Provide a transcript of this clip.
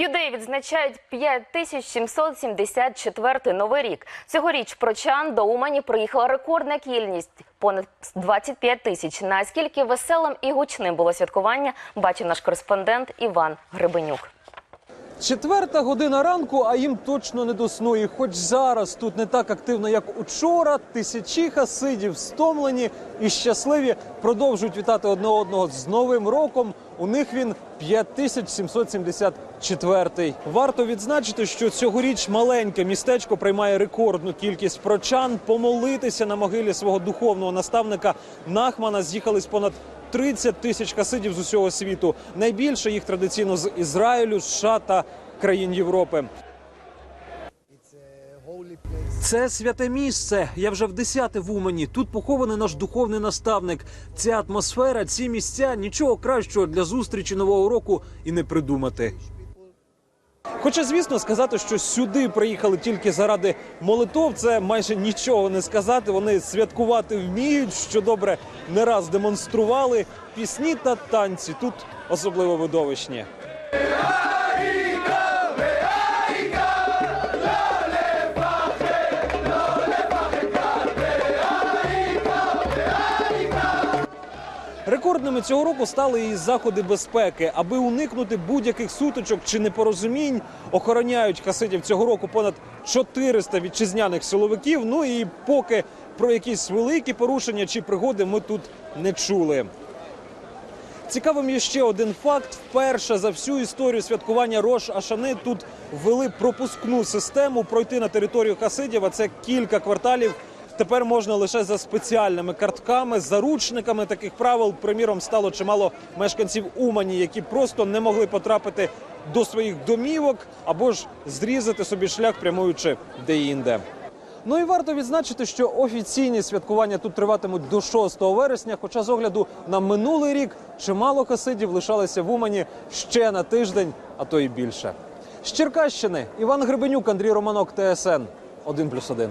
Юдеї відзначають 5774 новий рік. Цьогоріч прочан до Умані приїхала рекордна кількість понад 25 тисяч. Наскільки веселим і гучним було святкування, бачив наш кореспондент Іван Гребенюк. Четверта година ранку, а їм точно не до сну. І хоч зараз тут не так активно, як учора, тисячі хасидів стомлені і щасливі продовжують вітати одне одного з Новим роком. У них він 5774. Варто відзначити, що цьогоріч маленьке містечко приймає рекордну кількість прочан. Помолитися на могилі свого духовного наставника Нахмана з'їхались понад 30 тисяч касидів з усього світу. Найбільше їх традиційно з Ізраїлю, США та країн Європи. Це святе місце. Я вже в десяте в Умані. Тут похований наш духовний наставник. Ця атмосфера, ці місця нічого кращого для зустрічі нового року і не придумати. Хоча, звісно, сказати, що сюди приїхали тільки заради молитов, це майже нічого не сказати. Вони святкувати вміють, що добре не раз демонстрували. Пісні та танці тут особливо видовищні. Рекордними цього року стали і заходи безпеки, аби уникнути будь-яких сутичок чи непорозумінь. Охороняють хасидів цього року понад 400 вітчизняних силовиків. Ну і поки про якісь великі порушення чи пригоди ми тут не чули. Цікавим є ще один факт: вперше за всю історію святкування Рош Ашани тут ввели пропускну систему пройти на територію Хасидів. А це кілька кварталів. Тепер можна лише за спеціальними картками, заручниками таких правил. Приміром, стало чимало мешканців Умані, які просто не могли потрапити до своїх домівок або ж зрізати собі шлях, прямуючи де-інде. Ну і варто відзначити, що офіційні святкування тут триватимуть до 6 вересня. Хоча з огляду на минулий рік чимало хасидів лишалися в Умані ще на тиждень, а то і більше. З Черкащини Іван Гребенюк, Андрій Романок, ТСН 1+,1.